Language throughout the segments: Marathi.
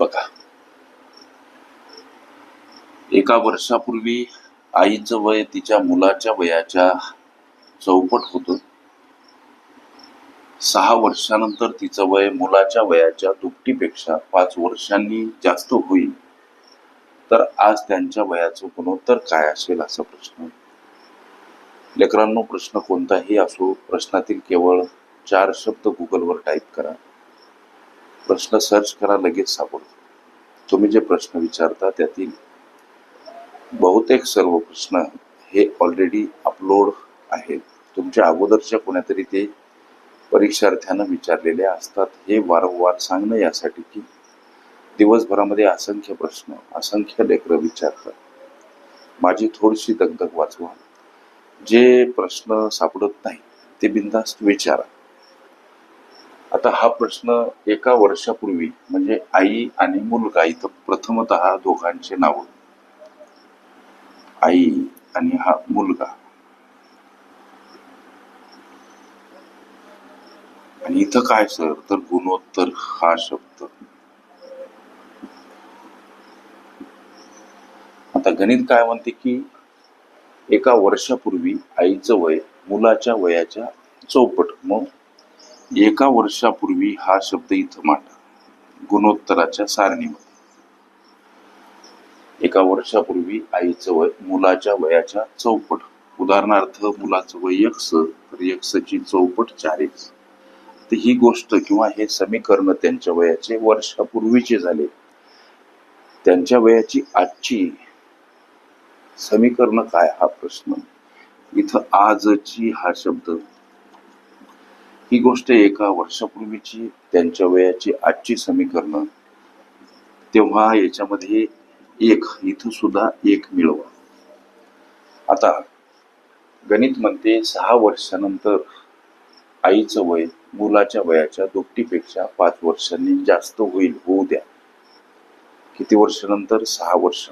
बघा. एका वर्षापूर्वी आईचं वय तिच्या मुलाच्या वयाच्या चौपट होत. सहा वर्षानंतर तिचं वय मुलाच्या वयाच्या दुपटीपेक्षा पाच वर्षांनी जास्त होईल. तर आज त्यांच्या वयाचं गुणोत्तर काय असेल असा प्रश्न? लेकरांनो प्रश्न कोणताही असो प्रश्नातील केवळ चार शब्द गुगलवर टाईप करा. प्रश्न सर्च करा लगेच सापडतो. तुम्ही जे प्रश्न विचारता त्यातील बहुतेक सर्व प्रश्न हे ऑलरेडी अपलोड आहेत. तुमच्या अगोदरच्या कोणातरी ते परीक्षार्थ्यानं विचारलेले असतात. हे वारंवार सांगणं यासाठी की दिवसभरामध्ये असंख्य प्रश्न असंख्य लेकरं विचारतात. माझी थोडीशी दगदग वाचवा. जे प्रश्न सापडत नाही ते बिनधास्त विचारा. आता हा प्रश्न एका वर्षापूर्वी म्हणजे आई आणि मुलगा इथं प्रथमत दोघांचे नाव आई आणि हा मुलगा. आणि इथं काय सर? तर गुणोत्तर हा शब्द. आता गणित काय म्हणते की एका वर्षापूर्वी आईचं वय मुलाच्या वयाच्या चौपट मग एका वर्षापूर्वी हा शब्द इथं मांडला. गुणोत्तराच्या सारणीमध्ये. एका वर्षापूर्वी आईचं वय मुलाच्या वयाच्या चौपट. उदाहरणार्थ मुलाचं वय यक्ष तर यक्षची चौपट चार एक्स तर ही गोष्ट किंवा हे समीकरण त्यांच्या वयाचे वर्षापूर्वीचे झाले. त्यांच्या वयाची आजची समीकरण काय हा प्रश्न? इथं आजची हा शब्द ही गोष्ट एका वर्षापूर्वीची त्यांच्या वयाची आजची समीकरण तेव्हा याच्यामध्ये एक इथं सुद्धा एक मिळवा. आता गणित म्हणते सहा वर्षानंतर आईचं वय मुलाच्या वयाच्या दुपटीपेक्षा पाच वर्षांनी जास्त होईल होऊ द्या. किती वर्षानंतर? सहा वर्ष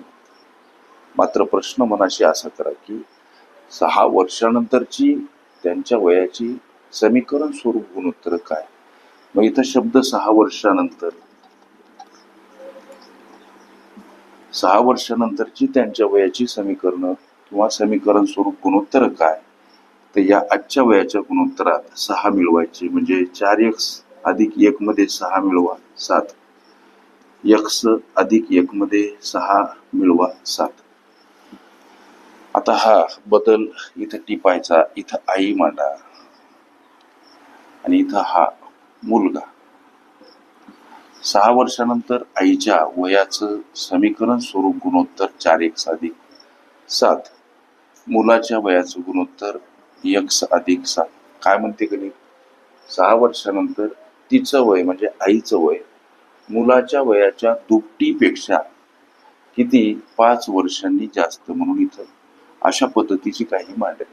मात्र प्रश्न मनाशी असा करा की सहा वर्षानंतरची त्यांच्या वयाची समीकरण स्वरूप गुणोत्तर काय? मग इथं शब्द सहा वर्षानंतर. सहा वर्षानंतरची त्यांच्या वयाची समीकरण किंवा समीकरण स्वरूप गुणोत्तर काय? तर या आजच्या वयाच्या गुणोत्तरात सहा मिळवायचे म्हणजे चार एक्स अधिक एक मध्ये सहा मिळवा सात. एक्स अधिक एक मध्ये सहा मिळवा सात. आता हा बदल इथं टिपायचा इथं आई मांडा. आणि इथं हा मुलगा. सहा वर्षानंतर आईच्या वयाचं समीकरण स्वरूप गुणोत्तर चार एक अधिक सात. मुलाच्या वयाचं गुणोत्तर एक्स अधिक सात. काय म्हणते गणित? सहा वर्षानंतर तिचं वय म्हणजे आईचं वय. मुलाच्या वयाच्या दुपटीपेक्षा किती? पाच वर्षांनी जास्त म्हणून इथं. अशा पद्धतीची काही मांडणी.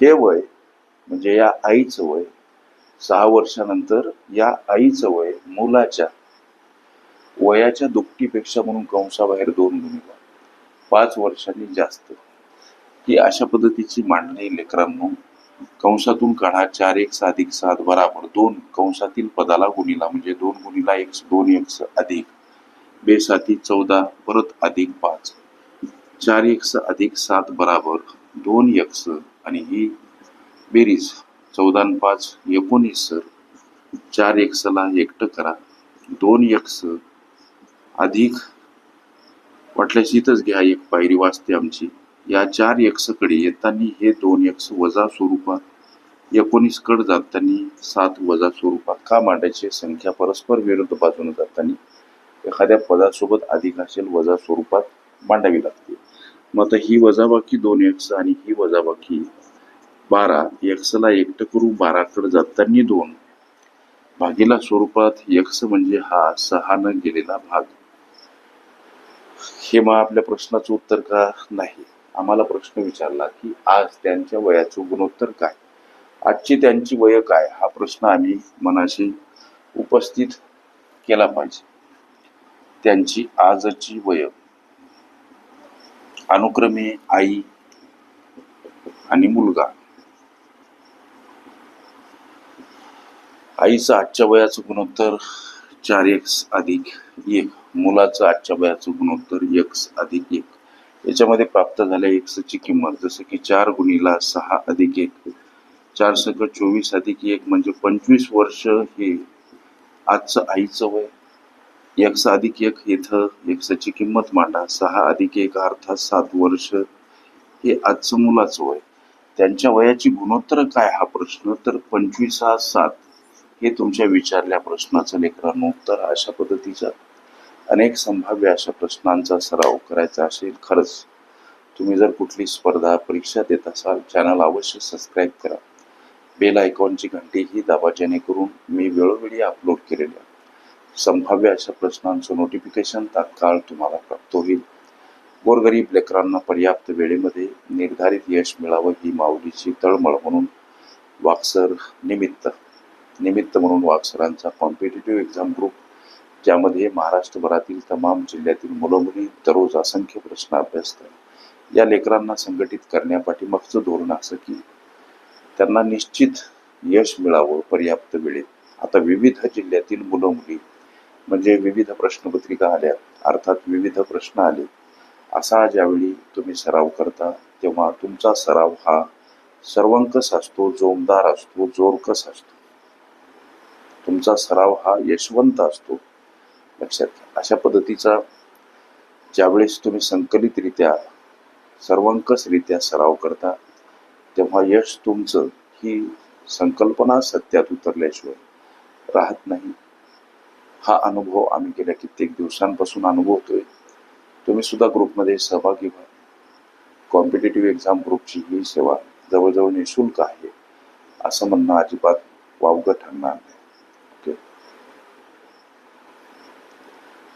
हे वय म्हणजे या आईचं वय सहा वर्षानंतर या आईचं वय मुलाच्या वयाच्या दुपटीपेक्षा म्हणून कंसाबाहेर दोन गुणीला पाच वर्षांनी जास्त. ही अशा पद्धतीची मांडणी लेकरांनो. कंसातून काढा चार एक अधिक सात बराबर दोन. कंसातील पदाला गुणीला म्हणजे दोन गुणीला एक दोन एक अधिक. बेसाती चौदा परत अधिक पाच. चार एक अधिक सात बराबर दोन एक्स. आणि ही बेरीज. चौदा पाच एकोणीस सर. चार एक्सला एकटं करा. दोन एक्स अधिक वाटल्यास इथंच घ्या एक पायरी वाचते आमची. या चार एक्सकडे येताना हे दोन एक्स वजा स्वरूपात एकोणीस कड जाताना सात वजा स्वरूपात. का मांडायचे? संख्या परस्पर विरुद्ध बाजूने जाताना एखाद्या पदासोबत अधिक असेल वजा स्वरूपात मांडावी लागते. मग आता ही वजाबाकी दोन एक्स आणि ही वजाबाकी बारा यक्षला एकटं करू बाराकडे जाताना दोन. भागीला स्वरूपात यक्ष म्हणजे हा सहानं गेलेला भाग. हे मग आपल्या प्रश्नाचं उत्तर का? नाही. आम्हाला प्रश्न विचारला की आज त्यांच्या वयाचं गुणोत्तर काय? आजची त्यांची वय काय? हा प्रश्न आम्ही मनाशी उपस्थित केला पाहिजे. त्यांची आजची वय. अनुक्रमे आई आणि मुलगा. आईचं आजच्या वयाचं गुणोत्तर चार एक्स अधिक एक. मुलाचं आजच्या वयाचं गुणोत्तर एक्स अधिक एक. याच्यामध्ये प्राप्त झाल्या एक्सची किंमत जसं की चार गुणीला सहा अधिक एक. चार सगळं चोवीस अधिक एक म्हणजे पंचवीस वर्ष हे आजचं आईचं वय. एक्स अधिक एक इथं एक्सची किंमत मांडा. सहा अधिक एक अर्थात सात वर्ष हे आजचं मुलाचं वय. त्यांच्या वयाची गुणोत्तर काय हा प्रश्न? तर पंचवीस हा सात. हे तुमच्या विचारल्या प्रश्नाचं लेकरांनो उत्तर अशा पद्धतीचा अनेक संभाव्य अशा प्रश्नांचा सराव करायचा असेल खरंच. तुम्ही जर कुठली स्पर्धा परीक्षा देत असाल चॅनल अवश्य सबस्क्राईब करा. बेल आयकॉनची घंटी ही दाबा जेणेकरून मी वेळोवेळी अपलोड केलेल्या संभाव्य अशा प्रश्नांचं नोटिफिकेशन तात्काळ तुम्हाला प्राप्त होईल. गोरगरीब लेकरांना पर्याप्त वेळेमध्ये निर्धारित यश मिळावं ही माऊलीची तळमळ म्हणून वाक्सर निमित्त निमित्त म्हणून वाक्सरांचा कॉम्पिटेटिव्ह एक्झाम ग्रुप ज्यामध्ये महाराष्ट्रभरातील तमाम जिल्ह्यातील मुलं मुली दररोज असंख्य प्रश्न अभ्यासतात या लेकरांना संघटित करण्यापाठीमागचं धोरण असं की त्यांना निश्चित यश मिळावं पर्याप्त वेळेत. आता विविध जिल्ह्यातील मुलं मुली म्हणजे विविध प्रश्नपत्रिका आल्या अर्थात विविध प्रश्न आले. असा ज्यावेळी तुम्ही सराव करता तेव्हा तुमचा सराव हा सर्वंकस असतो जोमदार असतो जोरकस असतो. तुमचा सराव हा यशवंत असतो. लक्षात घ्या. अशा पद्धतीचा ज्यावेळेस तुम्ही संकलितरित्या सर्वंकषरित्या सराव करता तेव्हा यश तुमचं ही संकल्पना सत्यात उतरल्याशिवाय राहत नाही. हा अनुभव आम्ही गेल्या कित्येक दिवसांपासून अनुभवतोय. तुम्ही सुद्धा ग्रुपमध्ये सहभागी व्हा. कॉम्पिटेटिव्ह एक्झाम ग्रुपची ही सेवा जवळजवळ निशुल्क आहे असं म्हणणं अजिबात वावगं ठरणार नाही.